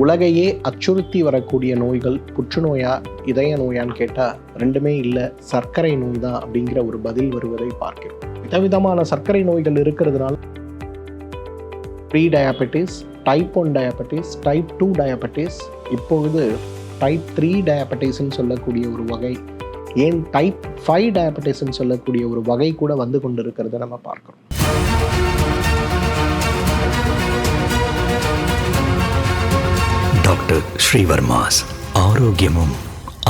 உலகையே அச்சுறுத்தி வரக்கூடிய நோய்கள் புற்றுநோயா இதய நோயான்னு கேட்டால் ரெண்டுமே இல்லை சர்க்கரை நோய் தான் அப்படிங்கிற ஒரு பதில் வருவதை பார்க்கிறோம். விதவிதமான சர்க்கரை நோய்கள் இருக்கிறதுனால pre diabetes type one diabetes type two diabetes இப்பொழுது டைப் த்ரீ டயபெட்டிஸ்ன்னு சொல்லக்கூடிய ஒரு வகை ஏன் டைப் ஃபைவ் டயபெட்டிஸ்ன்னு சொல்லக்கூடிய ஒரு வகை கூட வந்து கொண்டு இருக்கிறத நம்ம பார்க்குறோம். டாக்டர் ஸ்ரீவர்மாஸ். ஆரோக்கியமும்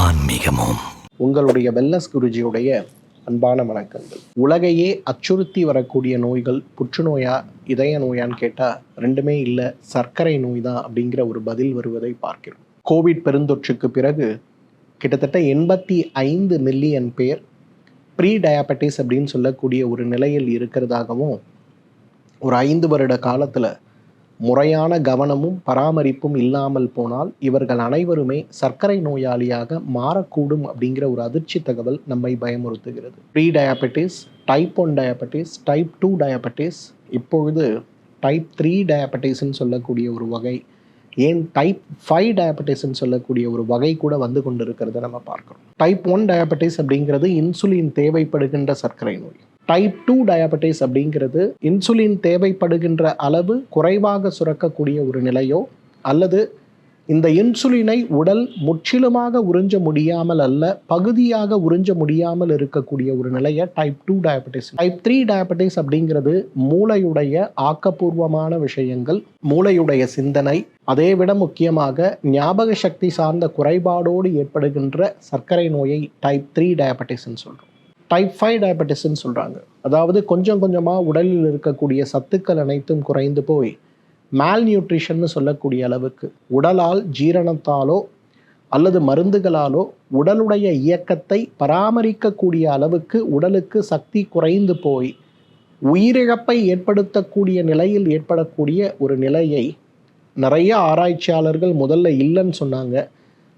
ஆன்மீகமும். உங்களுடைய வெல்லஸ் குருஜியுடைய அன்பான வணக்கங்கள். உலகையே அச்சுறுத்தி வரக்கூடிய நோய்கள் புற்றுநோயா இதய நோயான்னு கேட்டால் ரெண்டுமே இல்லை சர்க்கரை நோய் தான் அப்படிங்கிற ஒரு பதில் வருவதை பார்க்கிறோம். கோவிட் பெருந்தொற்றுக்கு பிறகு கிட்டத்தட்ட எண்பத்தி ஐந்து மில்லியன் பேர் ப்ரீ டயாபெட்டிஸ் அப்படின்னு சொல்லக்கூடிய ஒரு நிலையில் இருக்கிறதாகவும் ஒரு ஐந்து வருட காலத்தில் முறையான கவனமும் பராமரிப்பும் இல்லாமல் போனால் இவர்கள் அனைவருமே சர்க்கரை நோயாளியாக மாறக்கூடும் அப்படிங்கிற ஒரு அதிர்ச்சி தகவல் நம்மை பயமுறுத்துகிறது. Pre diabetes type one diabetes type two diabetes இப்பொழுது டைப் த்ரீ டயாபெட்டிஸ்ன்னு சொல்லக்கூடிய ஒரு வகை ஏன் டைப் ஃபைவ் டயபட்டிஸ்ன்னு சொல்லக்கூடிய ஒரு வகை கூட வந்து கொண்டு இருக்கிறத நம்ம பார்க்குறோம். டைப் ஒன் டயபட்டிஸ் அப்படிங்கிறது இன்சுலின் தேவைப்படுகின்ற சர்க்கரை நோய். டைப் டூ டயபட்டிஸ் அப்படிங்கிறது இன்சுலின் தேவைப்படுகின்ற அளவு குறைவாக சுரக்கக்கூடிய ஒரு நிலையோ அல்லது இந்த இன்சுலினை உடல் முற்றிலுமாக உறிஞ்ச முடியாமல் அல்ல பகுதியாக உறிஞ்ச முடியாமல் இருக்கக்கூடிய ஒரு நிலையை type two diabetes type three diabetes அப்படிங்கிறது மூளையுடைய ஆக்கப்பூர்வமான விஷயங்கள் மூளையுடைய சிந்தனை அதை விட முக்கியமாக ஞாபக சக்தி சார்ந்த குறைபாடோடு ஏற்படுகின்ற சர்க்கரை நோயை டைப் த்ரீ டயபெட்டிஸ்ன்னு சொல்கிறோம் டைப் ஃபைவ் டயபெட்டிஸ்ன்னு சொல்கிறாங்க அதாவது கொஞ்சம் கொஞ்சமாக உடலில் இருக்கக்கூடிய சத்துக்கள் அனைத்தும் குறைந்து போய் மேல் நியூட்ரிஷன்னு சொல்லக்கூடிய அளவுக்கு உடலால் ஜீரணத்தாலோ அல்லது மருந்துகளாலோ உடலுடைய இயக்கத்தை பராமரிக்கக்கூடிய அளவுக்கு உடலுக்கு சக்தி குறைந்து போய் உயிரிழப்பை ஏற்படுத்தக்கூடிய நிலையில் ஏற்படக்கூடிய ஒரு நிலையை நிறைய ஆராய்ச்சியாளர்கள் முதல்ல இல்லைன்னு சொன்னாங்க.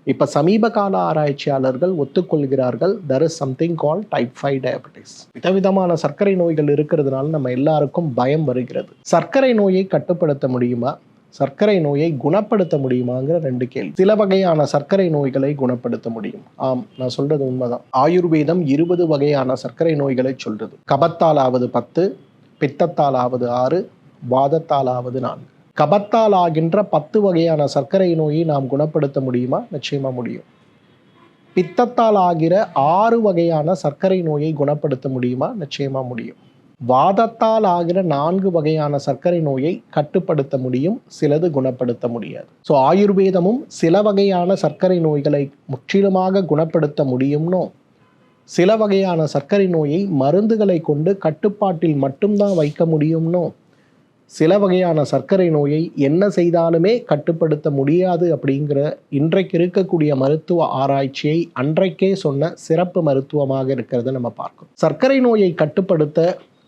இப்போ சமீப கால ஆராய்ச்சியாளர்கள் ஒத்துக்கொள்கிறார்கள் there is something call type five diabetes விதவிதமான சர்க்கரை நோய்கள் இருக்கிறதுனால நம்ம எல்லாருக்கும் பயம் வருகிறது. சர்க்கரை நோயை கட்டுப்படுத்த முடியுமா? சர்க்கரை நோயை குணப்படுத்த முடியுமாங்கிற ரெண்டு கேள்வி. சில வகையான சர்க்கரை நோய்களை குணப்படுத்த முடியும். ஆம் நான் சொல்றது உண்மைதான். ஆயுர்வேதம் இருபது வகையான சர்க்கரை நோய்களை சொல்றது. கபத்தாலாவது பத்து பித்தத்தாலாவது ஆறு வாதத்தாலாவது நான்கு. கபத்தால் ஆகின்ற பத்து வகையான சர்க்கரை நோயை நாம் குணப்படுத்த முடியுமா? நிச்சயமாக முடியும். பித்தத்தால் ஆகிற ஆறு வகையான சர்க்கரை நோயை குணப்படுத்த முடியுமா? நிச்சயமாக முடியும். வாதத்தால் ஆகிற நான்கு வகையான சர்க்கரை நோயை கட்டுப்படுத்த முடியும் சிலது குணப்படுத்த முடியாது. ஸோ ஆயுர்வேதமும் சில வகையான சர்க்கரை நோய்களை முற்றிலுமாக குணப்படுத்த முடியும்னோ சில வகையான சர்க்கரை நோயை மருந்துகளை கொண்டு கட்டுப்பாட்டில் மட்டும்தான் வைக்க முடியும்னோ சில வகையான சர்க்கரை நோயை என்ன செய்தாலுமே கட்டுப்படுத்த முடியாது அப்படிங்கிற இன்றைக்கு இருக்கக்கூடிய மருத்துவ ஆராய்ச்சியை அன்றைக்கே சொன்ன சிறப்பு மருத்துவமாக இருக்கிறத நம்ம பார்க்கணும். சர்க்கரை நோயை கட்டுப்படுத்த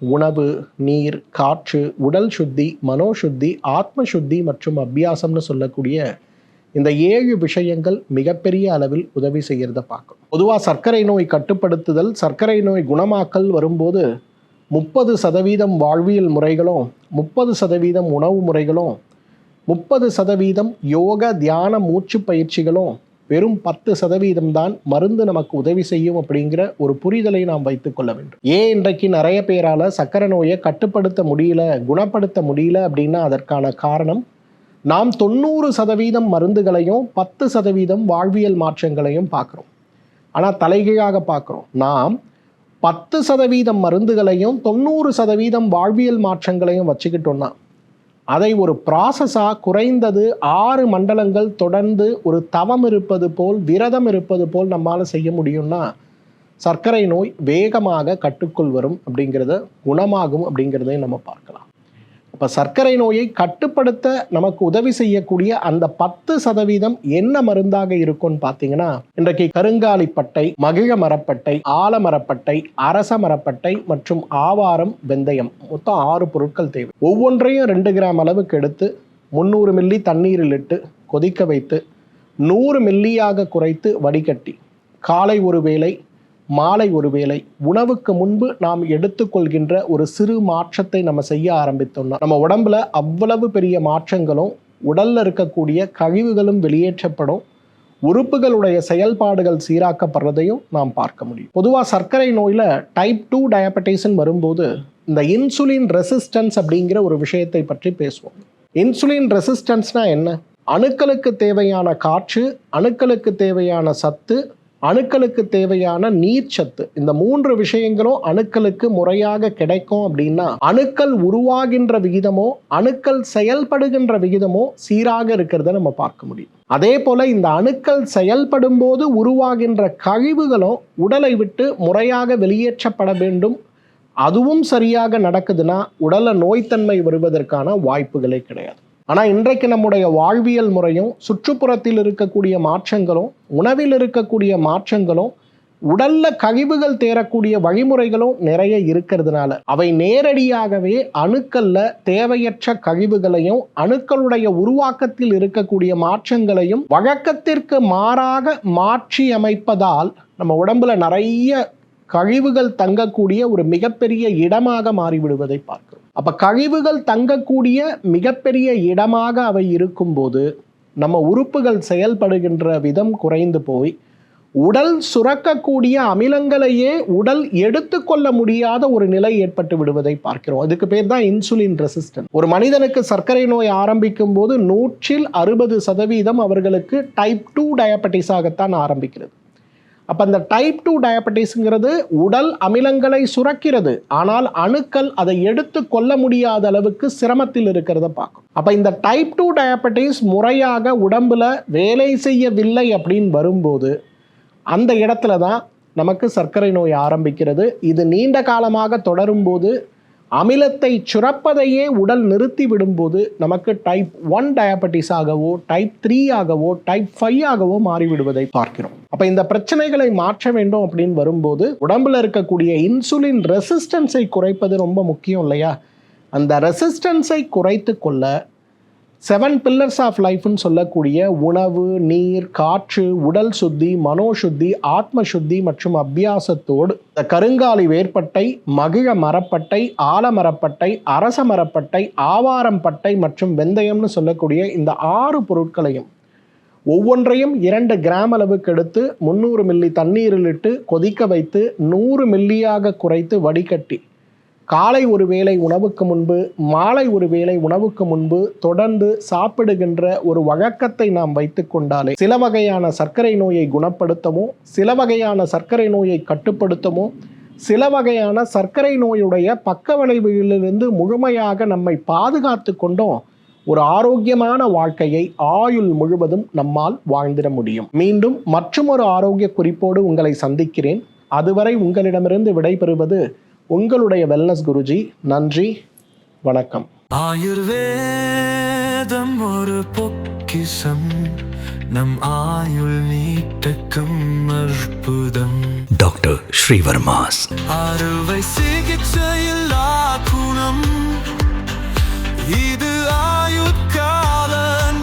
உணவு நீர் காற்று உடல் சுத்தி மனோசுத்தி ஆத்ம சுத்தி மற்றும் அபியாசம்னு சொல்லக்கூடிய இந்த ஏழு விஷயங்கள் மிகப்பெரிய அளவில் உதவி செய்கிறத பார்க்கும் பொதுவாக சர்க்கரை நோய் கட்டுப்படுத்துதல் சர்க்கரை நோய் குணமாக்கல் வரும்போது முப்பது சதவீதம் வாழ்வியல் முறைகளும் முப்பது சதவீதம் உணவு முறைகளும் முப்பது சதவீதம் யோக தியான மூச்சு பயிற்சிகளும் வெறும் பத்து சதவீதம் தான் மருந்து நமக்கு உதவி செய்யும் அப்படிங்கிற ஒரு புரிதலை நாம் வைத்துக்கொள்ள வேண்டும். ஏன் இன்றைக்கு நிறைய பேரால சக்கரை நோயை கட்டுப்படுத்த முடியல குணப்படுத்த முடியல அப்படின்னா அதற்கான காரணம் நாம் தொண்ணூறு சதவீதம் மருந்துகளையும் பத்து சதவீதம் வாழ்வியல் மாற்றங்களையும் பார்க்குறோம். ஆனால் தலைகீழாக பார்க்குறோம். நாம் பத்து சதவீதம் மருந்துகளையும் தொண்ணூறு சதவீதம் வாழ்வியல் மாற்றங்களையும் வச்சுக்கிட்டோன்னா அதை ஒரு ப்ராசஸாக குறைந்தது ஆறு மண்டலங்கள் தொடர்ந்து ஒரு தவம் இருப்பது போல் விரதம் இருப்பது போல் நம்மால் செய்ய முடியும்னா சர்க்கரை நோய் வேகமாக கட்டுக்குள் வரும் அப்படிங்கிறத குணமாகும் அப்படிங்கிறதையும் நம்ம பார்க்கலாம். இப்போ சர்க்கரை நோயை கட்டுப்படுத்த நமக்கு உதவி செய்யக்கூடிய அந்த பத்து சதவீதம் என்ன மருந்தாக இருக்கும்னு பார்த்தீங்கன்னா இன்றைக்கு கருங்காலிப்பட்டை மகிழ மரப்பட்டை ஆலமரப்பட்டை அரச மரப்பட்டை மற்றும் ஆவாரம் வெந்தயம். மொத்தம் ஆறு பொருட்கள் தேவை. ஒவ்வொன்றையும் ரெண்டு கிராம் அளவுக்கு எடுத்து முந்நூறு மில்லி தண்ணீரில் இட்டு கொதிக்க வைத்து நூறு மில்லியாக குறைத்து வடிகட்டி காலை ஒரு வேளை மாலை ஒரு வேளை உணவுக்கு முன்பு நாம் எடுத்துக்கொள்கின்ற ஒரு சிறு மாற்றத்தை நம்ம செய்ய ஆரம்பித்தோம்னா நம்ம உடம்புல அவ்வளவு பெரிய மாற்றங்களும் உடல்ல இருக்கக்கூடிய கழிவுகளும் வெளியேற்றப்படும் உறுப்புகளுடைய செயல்பாடுகள் சீராக்கப்படுறதையும் நாம் பார்க்க முடியும். பொதுவாக சர்க்கரை நோயில் டைப் டூ டயபட்டிஸ்ன்னு வரும்போது இந்த இன்சுலின் ரெசிஸ்டன்ஸ் அப்படிங்கிற ஒரு விஷயத்தை பற்றி பேசுவோம். இன்சுலின் ரெசிஸ்டன்ஸ்னா என்ன? அணுக்களுக்கு தேவையான காற்று அணுக்களுக்கு தேவையான சத்து அணுக்களுக்கு தேவையான நீர்ச்சத்து இந்த மூன்று விஷயங்களும் அணுக்களுக்கு முறையாக கிடைக்கும் அப்படின்னா அணுக்கள் உருவாகின்ற விகிதமோ அணுக்கள் செயல்படுகின்ற விகிதமோ சீராக இருக்கிறத நம்ம பார்க்க முடியும். அதே போல இந்த அணுக்கள் செயல்படும் போது உருவாகின்ற கழிவுகளும் உடலை விட்டு முறையாக வெளியேற்றப்பட வேண்டும். அதுவும் சரியாக நடக்குதுன்னா உடலை நோய்த்தன்மை வருவதற்கான வாய்ப்புகளே கிடையாது. ஆனால் இன்றைக்கு நம்முடைய வாழ்வியல் முறையும் சுற்றுப்புறத்தில் இருக்கக்கூடிய மாற்றங்களும் உணவில் இருக்கக்கூடிய மாற்றங்களும் உடல்ல கழிவுகள் தேரக்கூடிய வழிமுறைகளும் நிறைய இருக்கிறதுனால அவை நேரடியாகவே அணுக்கள்ல தேவையற்ற கழிவுகளையும் அணுக்களுடைய உருவாக்கத்தில் இருக்கக்கூடிய மாற்றங்களையும் வழக்கத்திற்கு மாறாக மாற்றி அமைப்பதால் நம்ம உடம்புல நிறைய கழிவுகள் தங்கக்கூடிய ஒரு மிகப்பெரிய இடமாக மாறிவிடுவதை பார்க்கிறோம். அப்ப கழிவுகள் தங்கக்கூடிய மிகப்பெரிய இடமாக அவை இருக்கும்போது நம்ம உறுப்புகள் செயல்படுகின்ற விதம் குறைந்து போய் உடல் சுரக்கக்கூடிய அமிலங்களையே உடல் எடுத்துக்கொள்ள முடியாத ஒரு நிலை ஏற்பட்டு விடுவதை பார்க்கிறோம். அதுக்கு பேர் தான் இன்சுலின் ரெசிஸ்டன்ட். ஒரு மனிதனுக்கு சர்க்கரை நோய் ஆரம்பிக்கும் போது நூற்றில் அறுபது சதவீதம் அவர்களுக்கு டைப் டூ டயபட்டிஸாகத்தான் ஆரம்பிக்கிறது. அப்போ அந்த டைப் டூ டயபெட்டிஸ்ங்கிறது உடல் அமிலங்களை சுரக்கிறது. ஆனால் அணுக்கள் அதை எடுத்து கொள்ள முடியாத அளவுக்கு சிரமத்தில் இருக்கிறத பார்க்கும். அப்போ இந்த டைப் டூ டயபெட்டிஸ் முறையாக உடம்பில் வேலை செய்யவில்லை அப்படின்னு வரும்போது அந்த இடத்துல தான் நமக்கு சர்க்கரை நோய் ஆரம்பிக்கிறது. இது நீண்ட காலமாக தொடரும்போது அமிலத்தை சுரப்பதையே உடல் நிறுத்தி விடும்போது நமக்கு டைப் ஒன் டயபெட்டிஸ் ஆகவோ டைப் த்ரீ ஆகவோ டைப் ஃபைவ் ஆகவோ மாறிவிடுவதை பார்க்கிறோம். அப்போ இந்த பிரச்சனைகளை மாற்ற வேண்டும் அப்படின்னு வரும்போது உடம்புல இருக்கக்கூடிய இன்சுலின் ரெசிஸ்டன்ஸை குறைப்பது ரொம்ப முக்கியம் இல்லையா? அந்த ரெசிஸ்டன்ஸை குறைத்து கொள்ள செவன் பில்லர்ஸ் ஆஃப் லைஃப்னு சொல்லக்கூடிய உணவு நீர் காற்று உடல் சுத்தி மனோசுத்தி ஆத்ம சுத்தி மற்றும் அபியாசத்தோடு இந்த கருங்காலி வேர்ப்பட்டை மகிழ மரப்பட்டை ஆலமரப்பட்டை அரச மரப்பட்டை ஆவாரம்பட்டை மற்றும் வெந்தயம்னு சொல்லக்கூடிய இந்த ஆறு பொருட்களையும் ஒவ்வொன்றையும் இரண்டு கிராம் அளவுக்கு எடுத்து முந்நூறு மில்லி தண்ணீரில் இட்டு கொதிக்க வைத்து நூறு மில்லியாக குறைத்து வடிகட்டி காலை ஒரு வேளை உணவுக்கு முன்பு மாலை ஒரு வேளை உணவுக்கு முன்பு தொடர்ந்து சாப்பிடுகின்ற ஒரு வழக்கத்தை நாம் வைத்துக்கொண்டாலே சில வகையான சர்க்கரை நோயை குணப்படுத்தவும் சில வகையான சர்க்கரை நோயை கட்டுப்படுத்தவும் சில வகையான சர்க்கரை நோயுடைய பக்க விளைவுகளிலிருந்து முழுமையாக நம்மை பாதுகாத்து கொண்டோம். ஒரு ஆரோக்கியமான வாழ்க்கையை ஆயுள் முழுவதும் நம்மால் வாழ்ந்திட முடியும். மீண்டும் மற்றொரு ஆரோக்கிய குறிப்போடு உங்களை சந்திக்கிறேன். அதுவரை உங்களிடமிருந்து விடைபெறுவது உங்களுடைய வெல்னஸ் குருஜி நன்றி வணக்கம். ஆயுர்வேதம் ஒரு பொக்கிஷம் நம் ஆயுள் நீட்டக்கும் அற்புதம். டாக்டர் ஸ்ரீவர்மாஸ். அறுவை சிகிச்சையில் குணம் இது ஆயுட்கால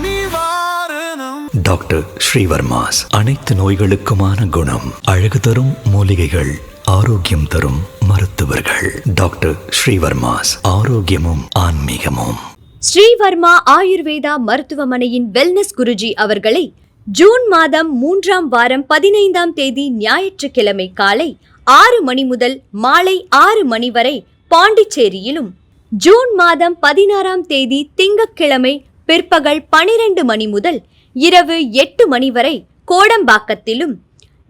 நிவாரணம். டாக்டர் ஸ்ரீவர்மாஸ் அனைத்து நோய்களுக்குமான குணம் அழகு தரும் மூலிகைகள் ஆரோக்கியம் தரும் மருத்துவர்கள். டாக்டர் ஸ்ரீவர்மாஸ் ஆரோக்கியமும் ஆன்மீகமும். ஸ்ரீவர்மா ஆயுர்வேதா மருத்துவமனையின் வெல்னஸ் குருஜி அவர்களை ஜூன் மாதம் மூன்றாம் வாரம் பதினைந்தாம் தேதி ஞாயிற்றுக்கிழமை காலை ஆறு மணி முதல் மாலை ஆறு மணி வரை பாண்டிச்சேரியிலும் ஜூன் மாதம் பதினாறாம் தேதி திங்கட்கிழமை பிற்பகல் பனிரெண்டு மணி முதல் இரவு எட்டு மணி வரை கோடம்பாக்கத்திலும்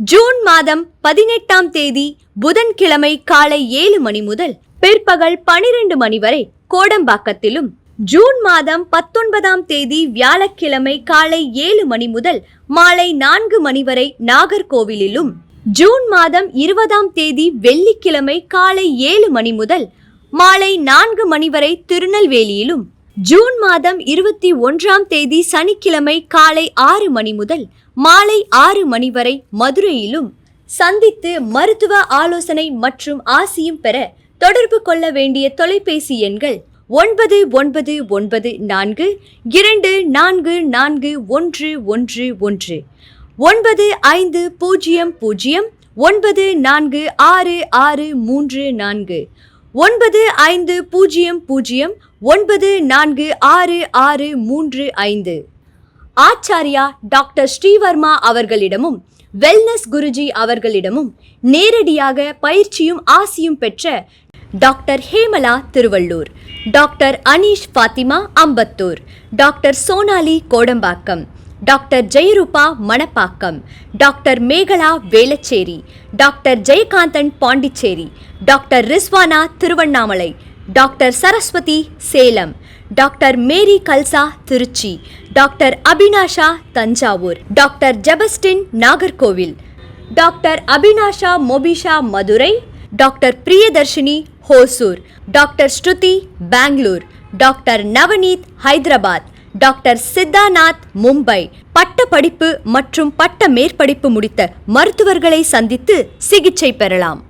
ஜூன் மாதம் பதினெட்டாம் தேதி புதன்கிழமை காலை ஏழு மணி முதல் பிற்பகல் பனிரெண்டு மணி வரை கோடம்பாக்கத்திலும் ஜூன் மாதம் பத்தொன்பதாம் தேதி வியாழக்கிழமை காலை ஏழு மணி முதல் மாலை நான்கு மணி வரை நாகர்கோவிலிலும் ஜூன் மாதம் இருபதாம் தேதி வெள்ளிக்கிழமை காலை ஏழு மணி முதல் மாலை நான்கு மணி வரை திருநெல்வேலியிலும் ஜூன் மாதம் இருபத்தி ஒன்றாம் தேதி சனிக்கிழமை காலை ஆறு மணி முதல் மாலை ஆறு மணி வரை மதுரையிலும் சந்தித்து மருத்துவ ஆலோசனை மற்றும் ஆசியும் பெற தொடர்பு கொள்ள வேண்டிய தொலைபேசி எண்கள் ஒன்பது ஒன்பது ஒன்பது நான்கு இரண்டு நான்கு நான்கு ஒன்று ஒன்று ஒன்று ஒன்பது ஐந்து பூஜ்ஜியம் பூஜ்ஜியம் ஒன்பது நான்கு ஆறு ஆறு மூன்று நான்கு ஒன்பது ஐந்து பூஜ்ஜியம் பூஜ்ஜியம் ஒன்பது நான்கு ஆறு ஆறு மூன்று ஐந்து. ஆச்சாரியா டாக்டர் ஸ்ரீவர்மா அவர்களிடமும் வெல்னஸ் குருஜி அவர்களிடமும் நேரடியாக பயிற்சியும் ஆசியும் பெற்ற doctor Hemala Tiruvallur doctor Aneesh Fathima Ambattur doctor Sonali Kodambakkam doctor Jayarupa Manapakkam doctor Mekala Velachery doctor Jayakanthan Pondicherry doctor Rizwana Tiruvannamalai doctor Saraswathi Salem doctor Mary Kalsa Trichy. Doctor Abinasha Thanjavur. Doctor Jebastin Nagercoil. Doctor Abinasha Mobisha Madurai. Doctor Priyadarshini Hosur. Doctor Shruti Bangalore. Doctor Navaneeth Hyderabad. Doctor Siddhanath Mumbai. பட்ட படிப்பு மற்றும் பட்ட மேற்படிப்பு முடித்த மருத்துவர்களை சந்தித்து சிகிச்சை பெறலாம்.